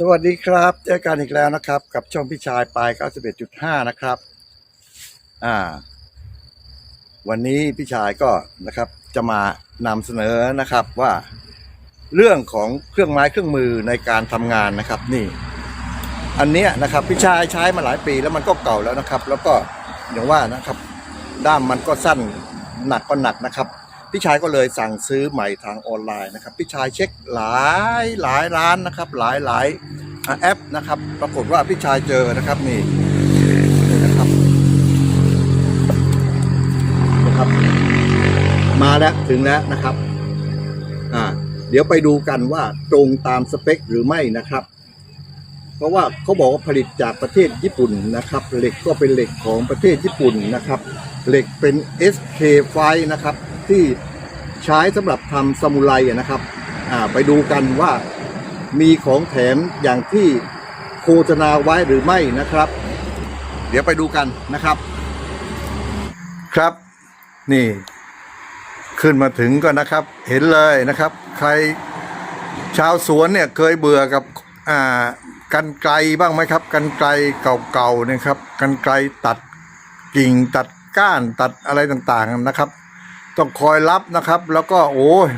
สวัสดีครับ เจอกันอีกแล้วนะครับ กับช่องพี่ชายปลาย 91.5 นะครับ อ่า วันนี้พี่ชายก็นะครับจะมานำเสนอนะครับว่า เรื่องของเครื่องไม้เครื่องมือในการทำงานนะครับ นี่ อันเนี้ยนะครับพี่ชายใช้มาหลายปีแล้วมันก็เก่าแล้วนะครับ แล้วก็อย่างว่านะครับ ด้ามมันก็สั้นหนักก็หนักนะครับ พี่ชายก็เลยสั่งซื้อใหม่ทางออนไลน์นะครับ พี่ชายเช็คหลายหลายร้านนะครับ หลายหลายแอปนะครับ ปรากฏว่าพี่ชายเจอนะครับนี่นี่นะครับนะครับ มาแล้วถึงแล้วนะครับอ่าเดี๋ยวไปดูกันว่าตรงตามสเปคหรือไม่นะครับ เพราะว่าเขาบอกว่าผลิตจากประเทศญี่ปุ่นนะครับ เหล็กก็เป็นเหล็กของประเทศญี่ปุ่นนะครับ เหล็กเป็น SK ไฟนะครับ ที่ใช้สำหรับทำซามูไรนะครับไปดูกันว่ามีของแถมอย่างที่โฆษณาไว้หรือไม่นะครับ เดี๋ยวไปดูกันนะครับ ครับนี่ ขึ้นมาถึงก็นะครับ เห็นเลยนะครับ ใครชาวสวนเนี่ยเคยเบื่อกับอ่ากันไกลบ้างไหมครับ กันไกลเก่าๆนี่ครับ กันไกลตัดกิ่งตัดก้านตัดอะไรต่างๆนะครับ ต้องคอยรับนะครับ แล้วก็โอ้ย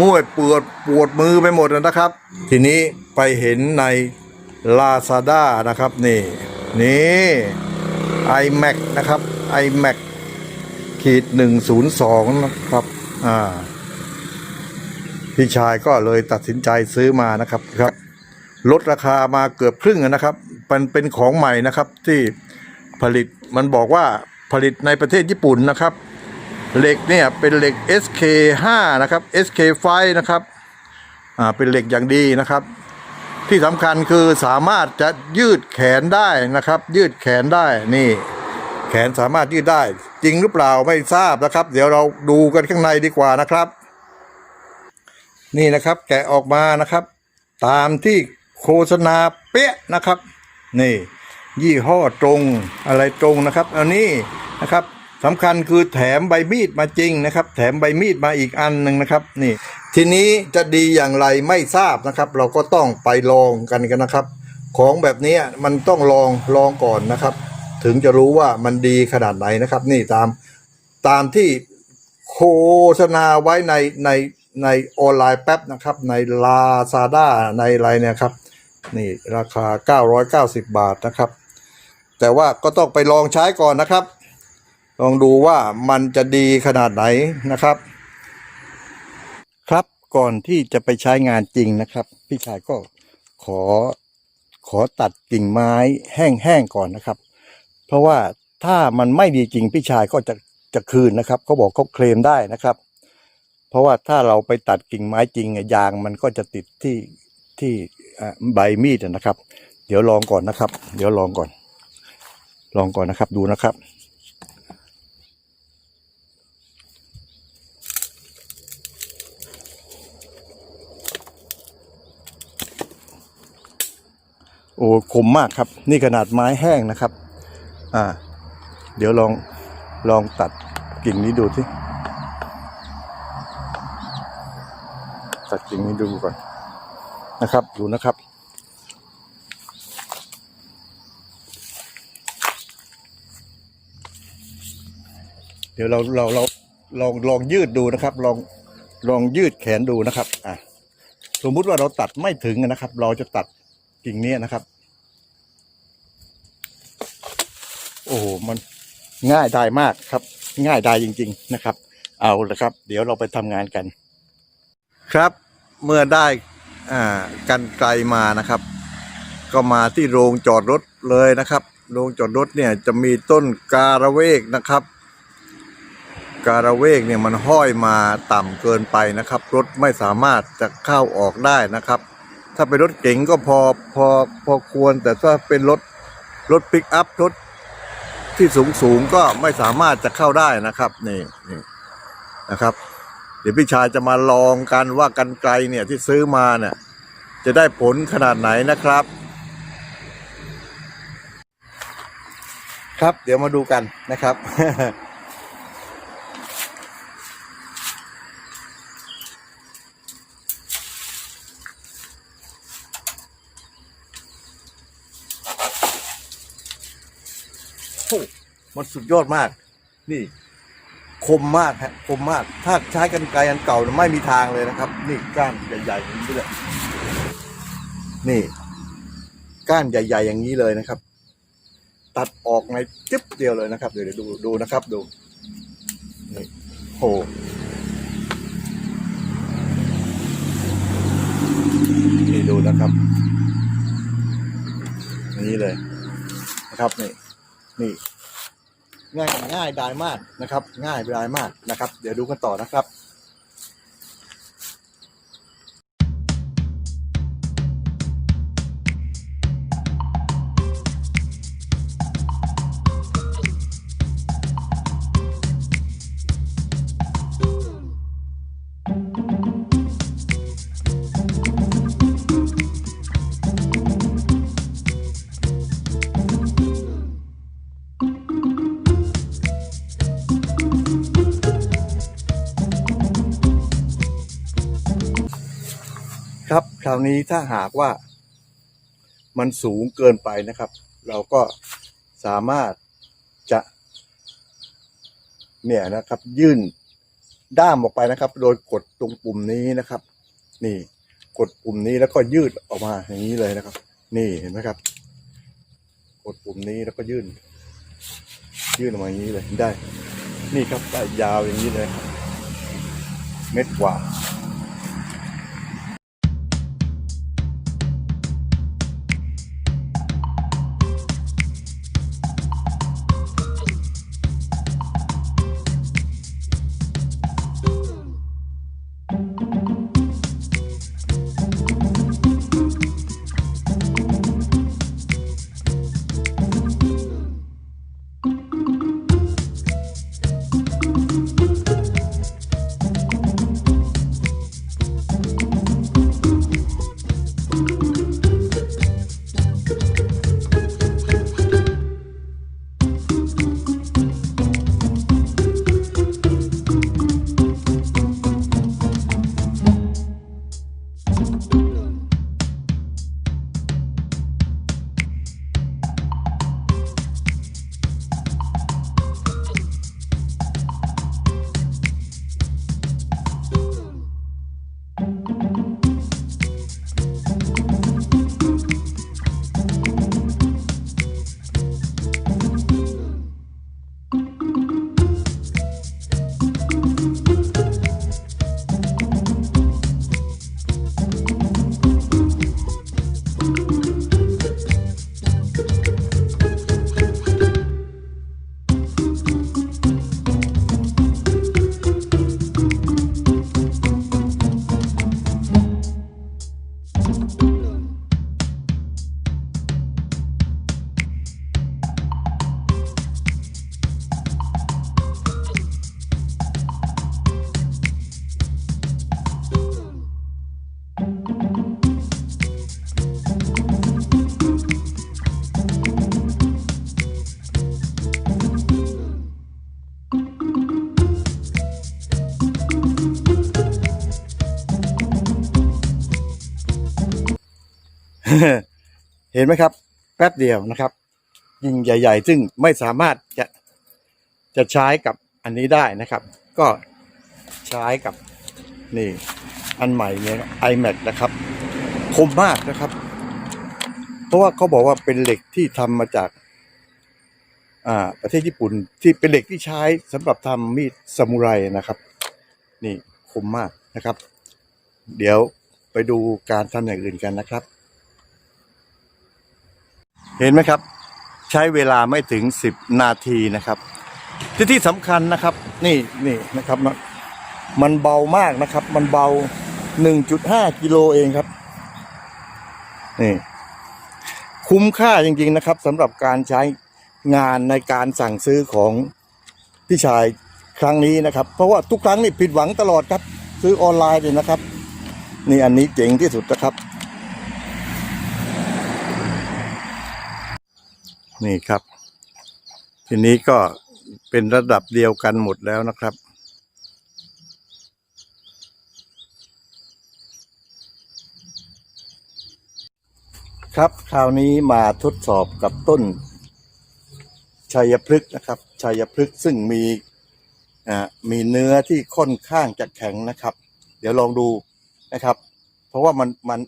มวยปวดปวดมือไปหมดนะครับ ทีนี้ไปเห็นใน Lazada นะครับนี่นี่ iMac นะครับ iMac ขีดหนึ่งศูนย์สองนะครับอ่าพี่ชายก็เลยตัดสินใจซื้อมานะครับครับ ลดราคามาเกือบครึ่งนะครับ มันเป็นของใหม่นะครับที่ผลิตมันบอกว่าผลิตในประเทศญี่ปุ่นนะครับ เหล็กเนี่ยเป็นเหล็ก SK5 นะครับ SK5 นะครับอ่าเป็นเหล็กอย่างดีนะครับ ที่สำคัญคือสามารถจะยืดแขนได้นะครับ ยืดแขนได้นี่ แขนสามารถยืดได้ จริงหรือเปล่าไม่ทราบนะครับ เดี๋ยวเราดูกันข้างในดีกว่านะครับ นี่นะครับแกะออกมานะครับ ตามที่โฆษณาเป๊ะนะครับ นี่ ยี่ห้อตรงอะไรตรงนะครับ อันนี้นะครับ สำคัญคือแถมใบมีดมาจริงนะครับ แถมใบมีดมาอีกอันหนึ่งนะครับ นี่ ทีนี้จะดีอย่างไรไม่ทราบนะครับ เราก็ต้องไปลองกันกันนะครับ ของแบบนี้มันต้องลองลองก่อนนะครับ ถึงจะรู้ว่ามันดีขนาดไหนนะครับ นี่ตามตามที่โฆษณาไว้ในในในออนไลน์แป๊บนะครับ ใน Lazada ในอะไรเนี่ยครับ นี่ราคา 990 บาทนะครับ แต่ว่าก็ต้องไปลองใช้ก่อนนะครับ ลองดูว่ามันจะดีขนาดไหนนะครับ ครับก่อนที่จะไปใช้งานจริงนะครับ พี่ชายก็ขอขอตัดกิ่งไม้แห้งๆก่อนนะครับ เพราะว่าถ้ามันไม่ดีจริงพี่ชายก็จะจะคืนนะครับเขาบอกเขาเคลมได้นะครับ เพราะว่าถ้าเราไปตัดกิ่งไม้จริงยางมันก็จะติดที่ที่ใบมีดนะครับ เดี๋ยวลองก่อนนะครับ เดี๋ยวลองก่อน ลองก่อนนะครับดูนะครับ โอ้คมมากครับ นี่ขนาดไม้แห้งนะครับ อ่า เดี๋ยวลองลองตัดกิ่งนี้ดูสิตัดกิ่งนี้ดูก่อนนะครับ ดูนะครับ เดี๋ยวเราเราเราลองลองยืดดูนะครับ ลองลองยืดแขนดูนะครับ อะสมมุติว่าเราตัดไม่ถึงนะครับ เราจะตัด กิ่งนี้นะครับ โอ้โหมันง่ายได้มากครับ ง่ายได้จริง ๆนะครับ เอาละครับ เดี๋ยวเราไปทำงานกัน ครับเมื่อได้กันไกลมานะครับ ก็มาที่โรงจอดรถเลยนะครับ โรงจอดรถเนี่ยจะมีต้นการะเวกนะครับ การะเวกเนี่ยมันห้อยมาต่ำเกินไปนะครับ รถไม่สามารถจะเข้าออกได้นะครับ ถ้าเป็นรถเก๋งก็พอพอพอควร แต่ถ้าเป็นรถรถปิกอัพรถที่สูงสูงก็ไม่สามารถจะเข้าได้นะครับนี่นี่นะครับ เดี๋ยวพี่ชายจะมาลองกันว่ากันไกลเนี่ยที่ซื้อมาเนี่ย จะได้ผลขนาดไหนนะครับ ครับเดี๋ยวมาดูกันนะครับ โหมันสุดยอดมาก นี่ คมมากฮะคมมาก ถ้าใช้กันไกลอันเก่าเนี่ยไม่มีทางเลยนะครับ นี่ก้านใหญ่ๆอย่างนี้เลยนี่ ก้านใหญ่ ๆ อย่างนี้เลยนะครับ ตัดออกในจิ๊บเดียวเลยนะครับ เดี๋ยวเดี๋ยวดูดูนะครับ ดูนี่โหนี่ดูนะครับ นี่เลยนะครับนี่ นี่ ง่ายง่ายดายมากนะครับ ง่ายดายมากนะครับ เดี๋ยวดูกันต่อนะครับ รับคราวนี้ถ้าหากว่ามันสูงเกินไปนะครับ เราก็สามารถจะเนี่ยนะครับ ยื่นด้ามออกไปนะครับ โดยกดตรงปุ่มนี้นะครับ นี่กดปุ่มนี้แล้วก็ยืดออกมาอย่างนี้เลยนะครับ นี่เห็นไหมครับ กดปุ่มนี้แล้วก็ยื่น ยื่นออกมาอย่างนี้เลยได้ นี่ครับได้ยาวอย่างนี้เลยครับ เม็ดกว่า เห็นไหมครับ แป๊บเดียวนะครับ ยิงใหญ่ ๆ ซึ่งไม่สามารถจะจะใช้กับอันนี้ได้นะครับ ก็ใช้กับนี่อันใหม่เนี่ย iMac นะครับ คมมากนะครับ เพราะว่าเขาบอกว่าเป็นเหล็กที่ทำมาจากอ่าประเทศญี่ปุ่นที่เป็นเหล็กที่ใช้สำหรับทำมีดซามูไรนะครับ นี่คมมากนะครับ เดี๋ยวไปดูการทำอย่างอื่นกันนะครับ เห็นไหมครับ ใช้เวลาไม่ถึงสิบนาทีนะครับ ที่ที่สำคัญนะครับ นี่นี่นะครับมันมันเบามากนะครับ มันเบาหนึ่งจุดห้ากิโลเองครับ นี่ คุ้มค่าจริงๆนะครับสำหรับการใช้งานในการสั่งซื้อของพี่ชายครั้งนี้นะครับ เพราะว่าทุกครั้งนี่ผิดหวังตลอดครับ ซื้อออนไลน์เลยนะครับ นี่อันนี้เจ๋งที่สุดนะครับ นี่ครับ ทีนี้ก็เป็นระดับเดียวกันหมดแล้วนะครับ ครับคราวนี้มาทดสอบกับต้นชัยพฤกษ์นะครับชัยพฤกษ์ซึ่งมีอ่ามีเนื้อที่ค่อนข้างจะแข็งนะครับ เดี๋ยวลองดูนะครับ เพราะว่ามันมัน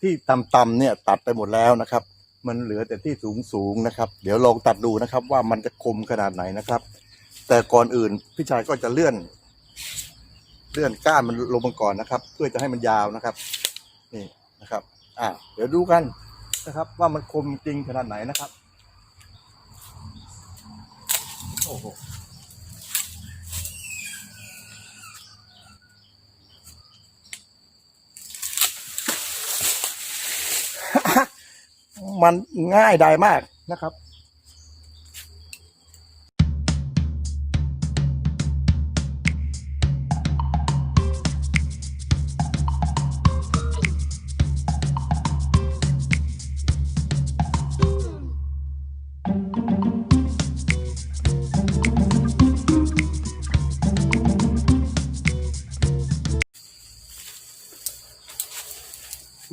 ที่ต่ำๆเนี่ยตัดไปหมดแล้วนะครับ มันเหลือแต่ที่สูงสูงๆนะครับ เดี๋ยวลองตัดดูนะครับ ว่ามันจะคมขนาดไหนนะครับ แต่ก่อนอื่นพี่ชายก็จะเลื่อน เลื่อนก้านมันลงมาก่อนนะครับ เพื่อจะให้มันยาวนะครับ นี่นะครับ อ่า เดี๋ยวดูกันนะครับ ว่ามันคมจริงขนาดไหนนะครับ โอ้โห มันง่ายได้มากนะครับ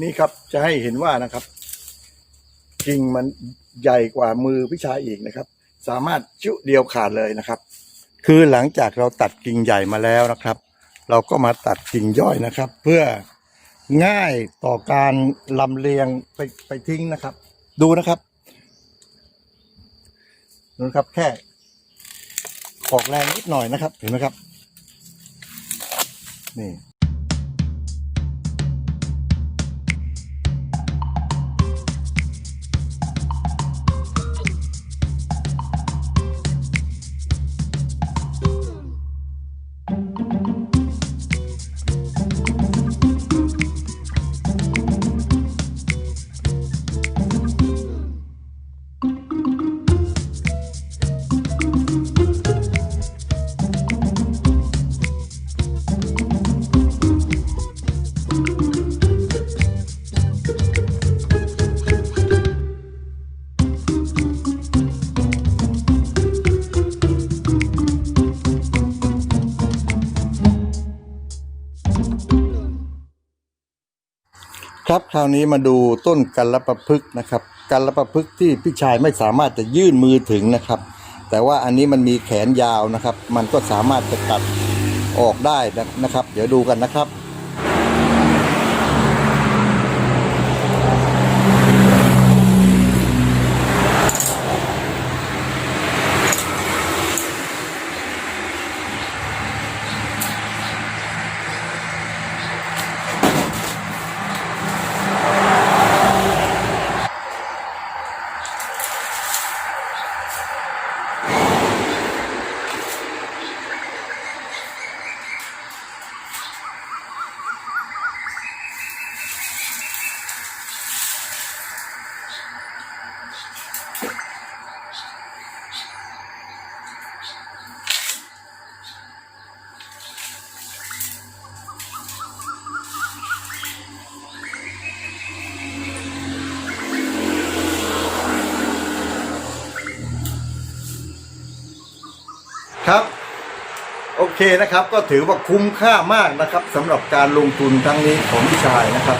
นี่ครับจะให้เห็นว่านะครับ กิ่งมันใหญ่กว่ามือพี่ชายอีกนะครับ สามารถชุเดียวขาดเลยนะครับ คือหลังจากเราตัดกิ่งใหญ่มาแล้วนะครับ เราก็มาตัดกิ่งย่อยนะครับ เพื่อง่ายต่อการลำเลียงไปไปทิ้งนะครับ ดูนะครับดูนะครับแค่ออกแรงนิดหน่อยนะครับ เห็นไหมครับ นี่ ครับคราวนี้มาดูต้นกัลปะพฤกนะครับกัลปะพฤกที่พี่ชายไม่สามารถจะยื่นมือถึงนะครับ แต่ว่าอันนี้มันมีแขนยาวนะครับ มันก็สามารถจะตัดออกได้นะครับ เดี๋ยวดูกันนะครับ เคนะครับ ก็ถือว่าคุ้มค่ามากนะครับสำหรับการลงทุนครั้งนี้ของพี่ชายนะครับ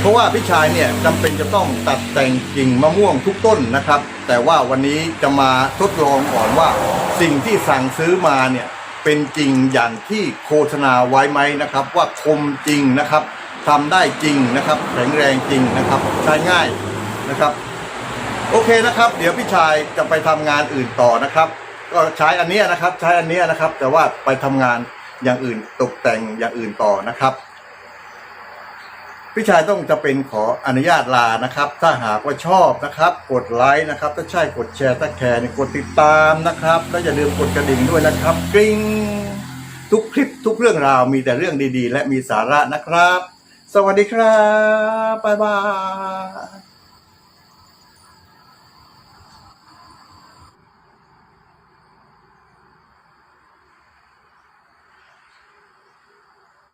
เพราะว่าพี่ชายเนี่ยจำเป็นจะต้องตัดแต่งกิ่งมะม่วงทุกต้นนะครับ แต่ว่าวันนี้จะมาทดลองก่อนว่า สิ่งที่สั่งซื้อมาเนี่ยเป็นจริงอย่างที่โฆษณาไว้ไหมนะครับ ว่าคมจริงนะครับทำได้จริงนะครับ แข็งแรงจริงนะครับ ใช้ง่ายนะครับ โอเคนะครับ เดี๋ยวพี่ชายจะไปทำงานอื่นต่อนะครับ ก็ใช้อันนี้นะครับ ใช้อันนี้นะครับ แต่ว่าไปทำงานอย่างอื่นตกแต่งอย่างอื่นต่อนะครับพี่ชายต้องจะเป็นขออนุญาตลานะครับ ถ้าหากว่าชอบนะครับ กดไลค์นะครับ ถ้าใช่กดแชร์ถ้าแคร์กดติดตามนะครับ แล้วอย่าลืมกดกระดิ่งด้วยนะครับกริ๊งทุกคลิปทุกเรื่องราวมีแต่เรื่องดีๆ และมีสาระนะครับ สวัสดีครับบ๊ายบาย